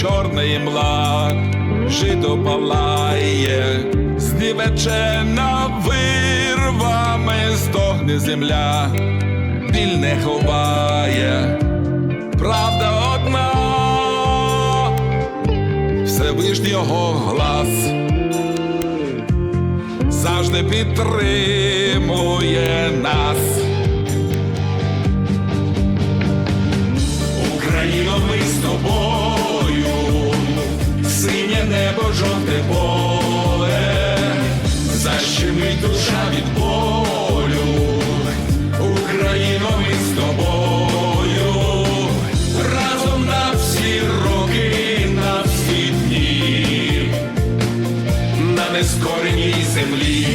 чорна імла, жито палає, знівечена вирвами стогне земля, біль не ховає, правда одна, Всевишнього глас. Завжди підтримує нас. Україно, ми з тобою, жовте поле, защемить душа від болю. Україно, ми з тобою, разом на всі роки, на всі дні, на нескореній землі.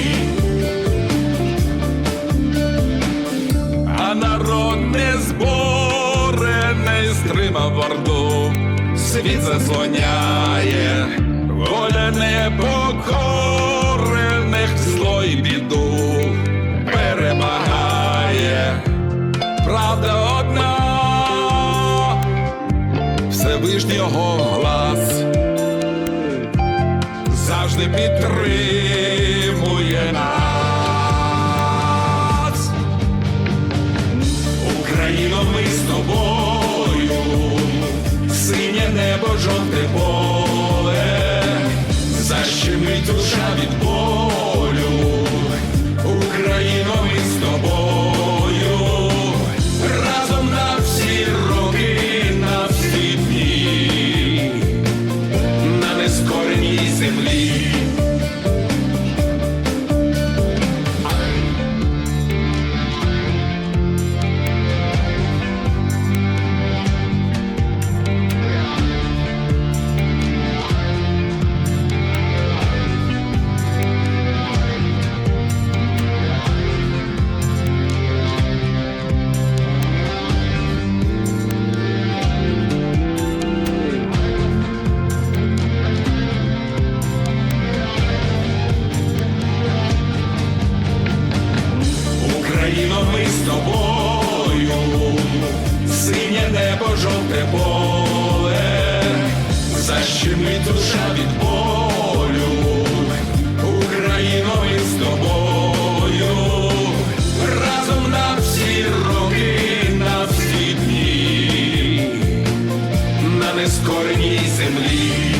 а народ не зборений стримав орду, світ заслоняє, воля непокорених зло й біду перемагає, правда одна, Всевишнього глас завжди підтримує нас. Україно, ми з тобою, синє небо, жовте поле, жовте поле, защемить душа від болю. Україно, ми з тобою, разом на всі роки, на всі дні, на нескореній землі.